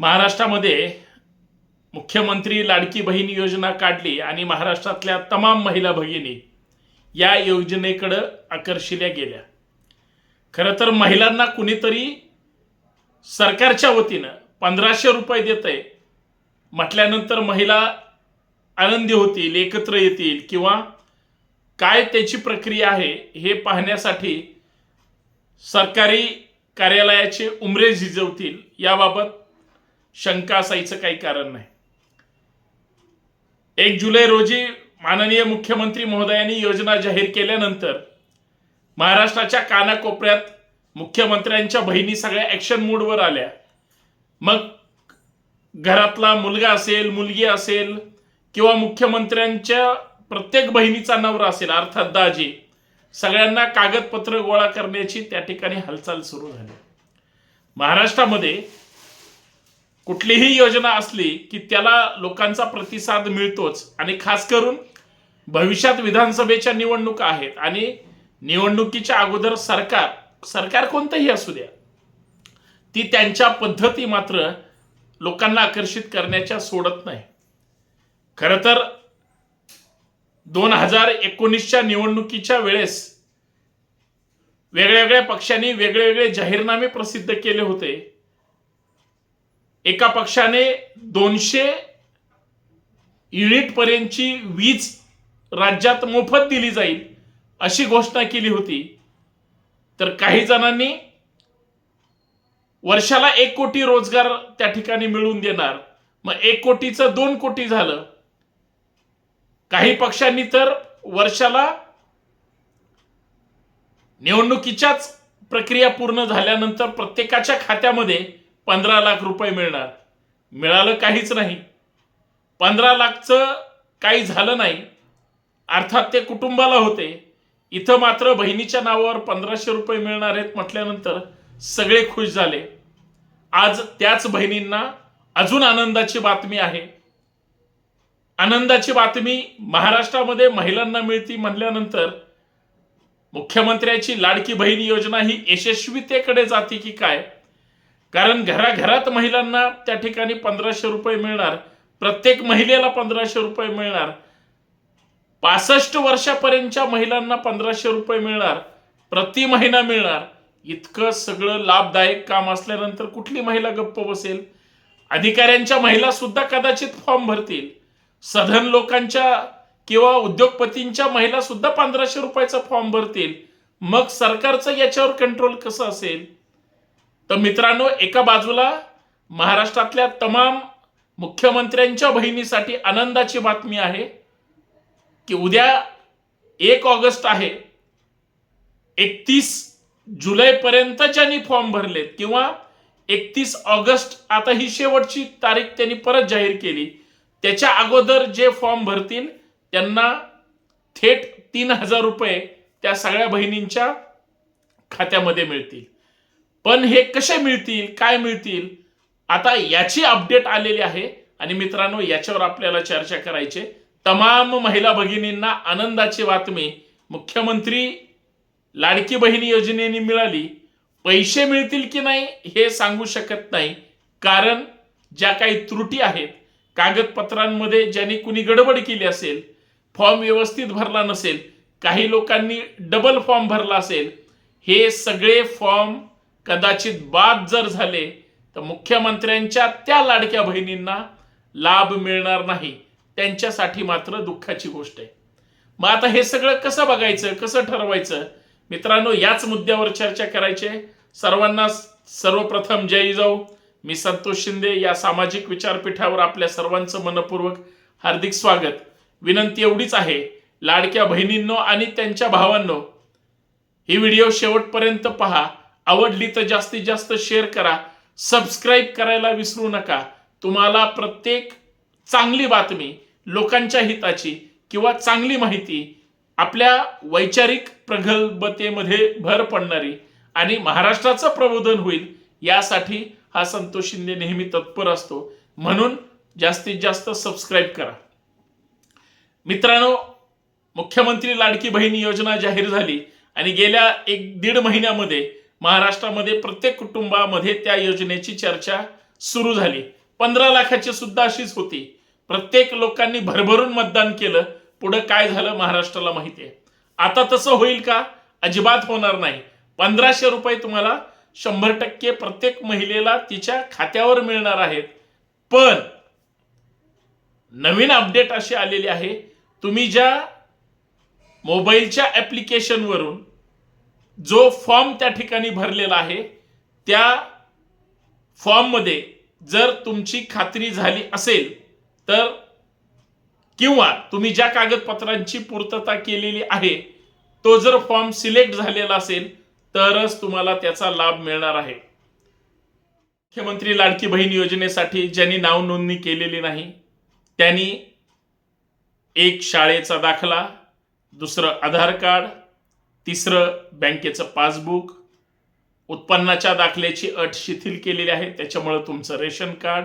महाराष्ट्रामध्ये मुख्यमंत्री लाडकी बहीण योजना काढली आणि महाराष्ट्रातल्या तमाम महिला भगिनी या योजनेकडं आकर्षिल्या गेल्या. खरं तर महिलांना कुणीतरी सरकारच्या वतीनं पंधराशे रुपये देत आहे म्हटल्यानंतर महिला आनंदी होतील एकत्र येतील किंवा काय त्याची प्रक्रिया आहे हे पाहण्यासाठी सरकारी कार्यालयाचे उमरे झिजवतील याबाबत शंका असायचं काही कारण नाही. एक जुलै रोजी माननीय मुख्यमंत्री महोदयांनी योजना जाहीर केल्यानंतर महाराष्ट्राच्या कानाकोपऱ्यात मुख्यमंत्र्यांच्या बहिणी सगळ्या ॲक्शन मूडवर आल्या. मग घरातला मुलगा असेल मुलगी असेल किंवा मुख्यमंत्र्यांच्या प्रत्येक बहिणीचा नवरा असेल अर्थात दाजी सगळ्यांना कागदपत्र गोळा करण्याची त्या ठिकाणी हालचाल सुरू झाली. महाराष्ट्रामध्ये कुठलीही योजना असली की त्याला लोकांचा प्रतिसाद मिळतोच. आणि खास करून भविष्यात विधानसभेच्या निवडणुका आहेत आणि निवडणुकीच्या अगोदर सरकार सरकार कोणतंही असू द्या ती त्यांच्या पद्धती मात्र लोकांना आकर्षित करण्याच्या सोडत नाही. खरं तर दोन हजार एकोणीसच्या निवडणुकीच्या वेळेस वेगळ्या वेगळ्या पक्षांनी वेगळे वेगळे जाहीरनामे प्रसिद्ध केले होते. एका पक्षाने दोनशे युनिट पर्यंतची वीज राज्यात मोफत दिली जाईल अशी घोषणा केली होती. तर काही जणांनी वर्षाला एक कोटी रोजगार त्या ठिकाणी मिळवून देणार. मग एक कोटीचं दोन कोटी झालं. काही पक्षांनी तर वर्षाला निवडणुकीच्याच प्रक्रिया पूर्ण झाल्यानंतर प्रत्येकाच्या खात्यामध्ये पंधरा लाख रुपये मिळणार. मिळालं काहीच नाही. पंधरा लाखचं काही झालं नाही. अर्थात ते कुटुंबाला होते. इथं मात्र बहिणीच्या नावावर पंधराशे रुपये मिळणार आहेत म्हटल्यानंतर सगळे खुश झाले. आज त्याच बहिणींना अजून आनंदाची बातमी आहे. आनंदाची बातमी महाराष्ट्रामध्ये महिलांना मिळती म्हणल्यानंतर मुख्यमंत्र्याची लाडकी बहीण योजना ही यशस्वीतेकडे जाते की काय? कारण घराघरात महिलांना त्या ठिकाणी पंधराशे रुपये मिळणार प्रत्येक महिलेला पंधराशे रुपये मिळणार. पासष्ट वर्षापर्यंतच्या महिलांना पंधराशे रुपये मिळणार प्रति महिना मिळणार. इतकं सगळं लाभदायक काम असल्यानंतर कुठली महिला गप्प बसेल? अधिकाऱ्यांच्या महिला सुद्धा कदाचित फॉर्म भरतील. सधन लोकांच्या किंवा उद्योगपतींच्या महिला सुद्धा पंधराशे रुपयाचा फॉर्म भरतील. मग सरकारचं याच्यावर कंट्रोल कसं असेल? तर मित्रांनो एका बाजूला महाराष्ट्रातल्या तमाम मुख्यमंत्र्यांच्या बहिणीसाठी आनंदाची बातमी आहे की उद्या एक ऑगस्ट आहे. एकतीस जुलैपर्यंत ज्यांनी फॉर्म भरलेत. किंवा एकतीस ऑगस्ट आता ही शेवटची तारीख त्यांनी परत जाहीर केली. त्याच्या अगोदर जे फॉर्म भरतील त्यांना थेट तीन हजार रुपये त्या सगळ्या बहिणींच्या खात्यामध्ये मिळतील. पण हे कसे मिळतील काय मिळतील आता याची अपडेट आलेली आहे. आणि मित्रांनो याच्यावर आपल्याला चर्चा करायची तमाम महिला भगिनींना आनंदाची बातमी. मुख्यमंत्री लाडकी बहिणी योजनेने मिळाली. पैसे मिळतील की नाही हे सांगू शकत नाही. कारण ज्या काही त्रुटी आहेत कागदपत्रांमध्ये ज्यांनी कुणी गडबड केली असेल फॉर्म व्यवस्थित भरला नसेल काही लोकांनी डबल फॉर्म भरला असेल हे सगळे फॉर्म कदाचित बाद जर झाले तर मुख्यमंत्र्यांच्या त्या लाडक्या बहिणींना लाभ मिळणार नाही. त्यांच्यासाठी मात्र दुःखाची गोष्ट आहे. मग आता हे सगळं कसं बघायचं कसं ठरवायचं? मित्रांनो याच मुद्द्यावर चर्चा करायची सर्वांना सर्वप्रथम जय जाऊ मी संतोष शिंदे या सामाजिक विचारपीठावर आपल्या सर्वांचं मनपूर्वक हार्दिक स्वागत. विनंती एवढीच आहे लाडक्या बहिणींनो आणि त्यांच्या भावांनो ही व्हिडिओ शेवटपर्यंत पहा. आवडली तर जास्तीत जास्त शेअर करा. सबस्क्राईब करायला विसरू नका. तुम्हाला प्रत्येक चांगली बातमी लोकांच्या हिताची किंवा चांगली माहिती आपल्या वैचारिक प्रगल्भतेमध्ये भर पडणारी आणि महाराष्ट्राचं प्रबोधन होईल यासाठी हा संतोष शिंदे नेहमी तत्पर असतो. म्हणून जास्तीत जास्त सबस्क्राईब करा. मित्रांनो मुख्यमंत्री लाडकी बहीण योजना जाहीर झाली आणि गेल्या एक दीड महिन्यामध्ये महाराष्ट्रामध्ये प्रत्येक कुटुंबामध्ये त्या योजनेची चर्चा सुरू झाली. पंधरा लाखाची सुद्धा अशीच होती. प्रत्येक लोकांनी भरभरून मतदान केलं. पुढं काय झालं महाराष्ट्राला माहिती आहे. आता तसं होईल का? अजिबात होणार नाही. पंधराशे रुपये तुम्हाला शंभर टक्के प्रत्येक महिलेला तिच्या खात्यावर मिळणार आहेत. पण नवीन अपडेट अशी आलेली आहे. तुम्ही ज्या मोबाईलच्या ॲप्लिकेशनवरून जो फॉर्म त्या ठिकाणी भरलेला आहे त्या फॉर्ममध्ये जर तुमची खात्री झाली असेल तर किंवा तुम्ही ज्या कागदपत्रांची पूर्तता केलेली आहे तो जर फॉर्म सिलेक्ट झालेला असेल तरच तुम्हाला त्याचा लाभ मिळणार आहे. मुख्यमंत्री लाडकी बहीण योजनेसाठी ज्यांनी नाव नोंदणी केलेली नाही त्यांनी एक शाळेचा दाखला दुसरं आधार कार्ड तिसरं बँकेचं पासबुक. उत्पन्नाच्या दाखल्याची अट शिथिल केलेली आहे त्याच्यामुळं तुमचं रेशन कार्ड.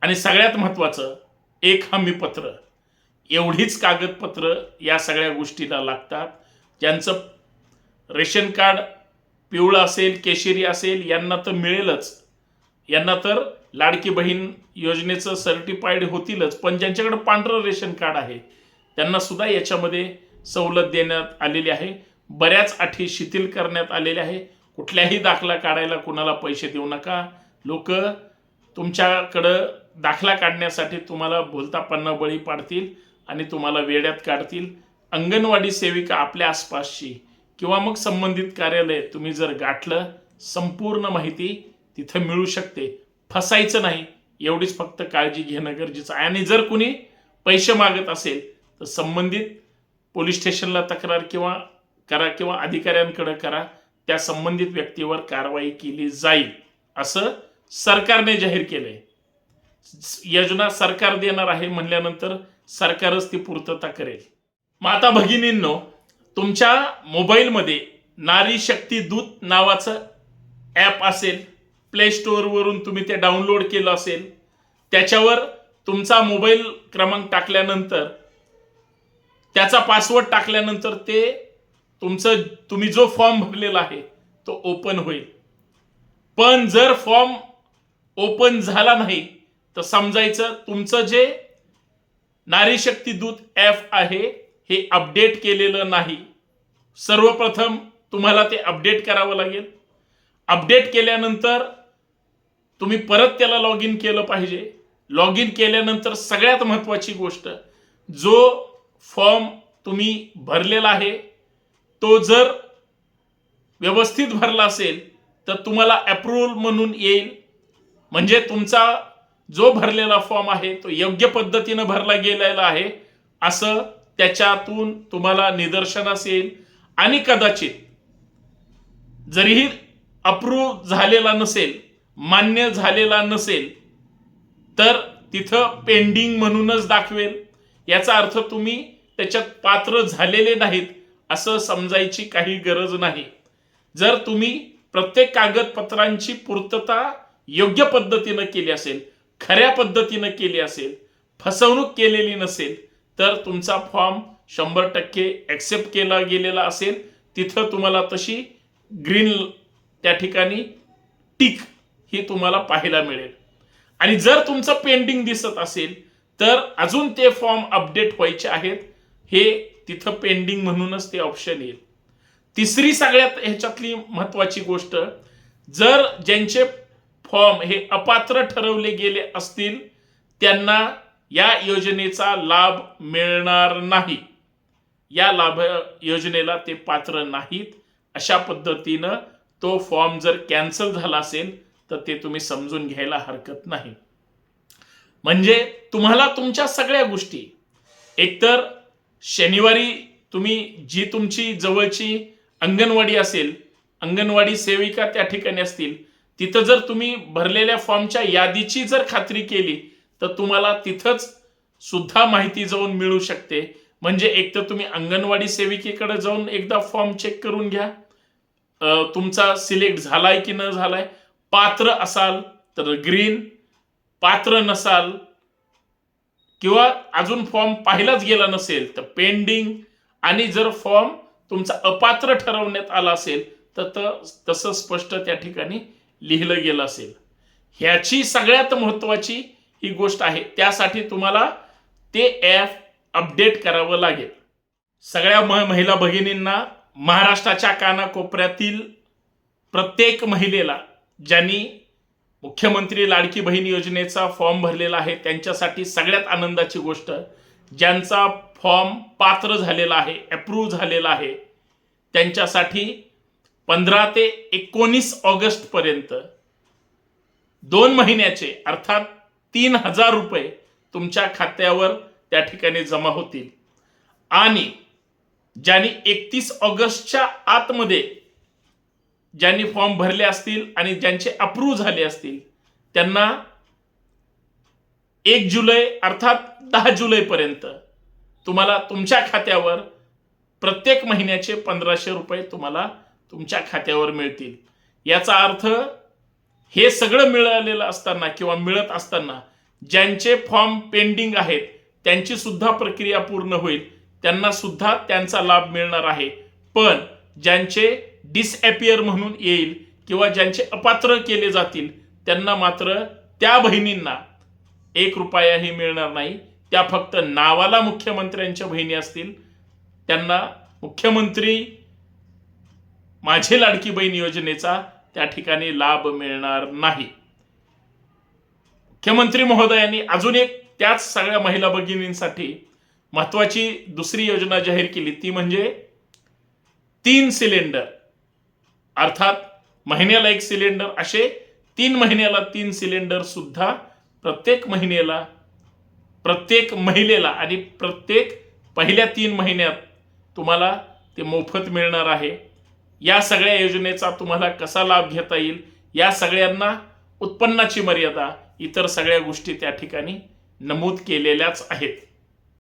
आणि सगळ्यात महत्त्वाचं एक हमीपत्र. एवढीच कागदपत्र या सगळ्या गोष्टीला लागतात. ज्यांचं रेशन कार्ड पिवळं असेल केशरी असेल यांना तर मिळेलच. यांना तर लाडकी बहीण योजनेचं सर्टिफाईड होतीलच. पण ज्यांच्याकडे पांढरं रेशन कार्ड आहे त्यांना सुद्धा याच्यामध्ये सवलत देण्यात आलेली आहे. बऱ्याच अटी शिथिल करण्यात आलेल्या आहे. कुठल्याही दाखला काढायला कुणाला पैसे देऊ नका. लोक तुमच्याकडं दाखला काढण्यासाठी तुम्हाला भुलतापन्न बळी पाडतील आणि तुम्हाला वेड्यात काढतील. अंगणवाडी सेविका आपल्या आसपासची किंवा मग संबंधित कार्यालय तुम्ही जर गाठलं संपूर्ण माहिती तिथं मिळू शकते. फसायचं नाही. एवढीच फक्त काळजी घेणं गरजेचं आहे. आणि जर कुणी पैसे मागत असेल तर संबंधित पोलीस स्टेशनला तक्रार किंवा करा किंवा अधिकाऱ्यांकडे करा त्या संबंधित व्यक्तीवर कारवाई केली जाईल असं सरकारने जाहीर केलंय. योजना सरकार देणार आहे म्हणल्यानंतर सरकारच ती पूर्तता करेल. माता भगिनींनो तुमच्या मोबाईलमध्ये नारी शक्ती दूत नावाचं ॲप असेल प्ले स्टोअरवरून तुम्ही ते डाउनलोड केलं असेल त्याच्यावर तुमचा मोबाईल क्रमांक टाकल्यानंतर त्याचा पासवर्ड टाकल्यानंतर ते तुमचं तुम्ही जो फॉर्म भरलेला आहे तो ओपन होईल. पण जर फॉर्म ओपन झाला नाही तर समजायचं तुमचं जे नारी शक्ती दूत ॲप आहे हे अपडेट केलेलं नाही. सर्वप्रथम तुम्हाला ते अपडेट करावं लागेल. अपडेट केल्यानंतर तुम्ही परत त्याला लॉग इन केलं पाहिजे. लॉग इन केल्यानंतर सगळ्यात महत्त्वाची गोष्ट जो फॉर्म तुम्ही भरलेला आहे तो जर व्यवस्थित भरला असेल तर तुम्हाला अप्रुव्हल म्हणून येईल. म्हणजे तुमचा जो भरलेला फॉर्म आहे तो योग्य पद्धतीनं भरला गेलेला आहे असं त्याच्यातून तुम्हाला निदर्शनास येईल आणि कदाचित जरीही अप्रूव्ह झालेला नसेल मान्य झालेला नसेल तर तिथं पेंडिंग म्हणूनच दाखवेल. याचा अर्थ तुम्ही त्याच्यात पात्र झालेले नाहीत असं समजायची काही गरज नाही. जर तुम्ही प्रत्येक कागदपत्रांची पूर्तता योग्य पद्धतीनं केली असेल खऱ्या पद्धतीनं केली असेल फसवणूक केलेली नसेल तर तुमचा फॉर्म शंभर टक्के ॲक्सेप्ट केला गेलेला असेल तिथं तुम्हाला तशी ग्रीन त्या ठिकाणी टिक ही तुम्हाला पाहायला मिळेल. आणि जर तुमचं पेंडिंग दिसत असेल तर अजून ते फॉर्म अपडेट व्हायचे आहेत. हे तिथं पेंडिंग म्हणूनच ते ऑप्शन येईल. तिसरी सगळ्यात ह्याच्यातली महत्वाची गोष्ट जर ज्यांचे फॉर्म हे अपात्र ठरवले गेले असतील त्यांना या योजनेचा लाभ मिळणार नाही. या लाभ योजनेला ते पात्र नाहीत. अशा पद्धतीनं तो फॉर्म जर कॅन्सल झाला असेल तर ते तुम्ही समजून घ्यायला हरकत नाही. म्हणजे तुम्हाला तुमच्या सगळ्या गोष्टी. एकतर शनिवारी तुम्ही जी तुमची जवळची अंगणवाडी असेल अंगणवाडी सेविका त्या ठिकाणी असतील तिथं जर तुम्ही भरलेल्या फॉर्मच्या यादीची जर खात्री केली तर तुम्हाला तिथंच सुद्धा माहिती जाऊन मिळू शकते. म्हणजे एक तर तुम्ही अंगणवाडी सेविकेकडे जाऊन एकदा फॉर्म चेक करून घ्या. तुमचा सिलेक्ट झालाय की न झालाय. पात्र असाल तर ग्रीन पात्र नसाल किंवा अजून फॉर्म पाहिलाच गेला नसेल तर पेंडिंग आणि जर फॉर्म तुमचा अपात्र ठरवण्यात आला असेल तर त- तसं स्पष्ट त्या ठिकाणी लिहिलं गेलं असेल. ह्याची सगळ्यात महत्त्वाची ही गोष्ट आहे. त्यासाठी तुम्हाला ते ॲप अपडेट करावं लागेल. सगळ्या महिला भगिनींना महाराष्ट्राच्या कानाकोपऱ्यातील प्रत्येक महिलेला ज्यांनी मुख्यमंत्री लाडकी बहीण योजनेचा फॉर्म भरलेला आहे. त्यांच्यासाठी सगळ्यात आनंदाची गोष्ट ज्यांचा फॉर्म पात्र झालेला आहे अप्रूव्ह झालेला आहे त्यांच्यासाठी पंधरा ते एकोणीस ऑगस्टपर्यंत दोन महिन्याचे अर्थात तीन हजार रुपये तुमच्या खात्यावर त्या ठिकाणी जमा होतील. आणि ज्यांनी एकतीस ऑगस्टच्या आतमध्ये ज्यांनी फॉर्म भरले असतील आणि ज्यांचे अप्रूव्ह झाले असतील त्यांना एक जुलै अर्थात दहा जुलैपर्यंत तुम्हाला तुमच्या खात्यावर प्रत्येक महिन्याचे पंधराशे रुपये तुम्हाला तुमच्या खात्यावर मिळतील. याचा अर्थ हे सगळं मिळालेलं असताना किंवा मिळत असताना ज्यांचे फॉर्म पेंडिंग आहेत त्यांची सुद्धा प्रक्रिया पूर्ण होईल त्यांना सुद्धा त्यांचा लाभ मिळणार आहे. पण ज्यांचे डिसॲपियर म्हणून येईल किंवा ज्यांचे अपात्र केले जातील त्यांना मात्र त्या बहिणींना एक रुपयाही मिळणार नाही. त्या फक्त नावाला मुख्यमंत्र्यांच्या बहिणी असतील. त्यांना मुख्यमंत्री माझी लाडकी बहीण योजनेचा त्या ठिकाणी लाभ मिळणार नाही. मुख्यमंत्री महोदयांनी अजून एक त्याच सगळ्या महिला भगिनींसाठी महत्वाची दुसरी योजना जाहीर केली. ती म्हणजे तीन सिलेंडर. अर्थात महिन्याला एक सिलेंडर असे तीन महिन्याला तीन सिलेंडर सुद्धा प्रत्येक महिन्याला प्रत्येक महिलेला आणि प्रत्येक पहिल्या तीन महिन्यात तुम्हाला ते मोफत मिळणार आहे. या सगळ्या योजनेचा तुम्हाला कसा लाभ घेता येईल या सगळ्यांना उत्पन्नाची मर्यादा इतर सगळ्या गोष्टी त्या ठिकाणी नमूद केलेल्याच आहेत.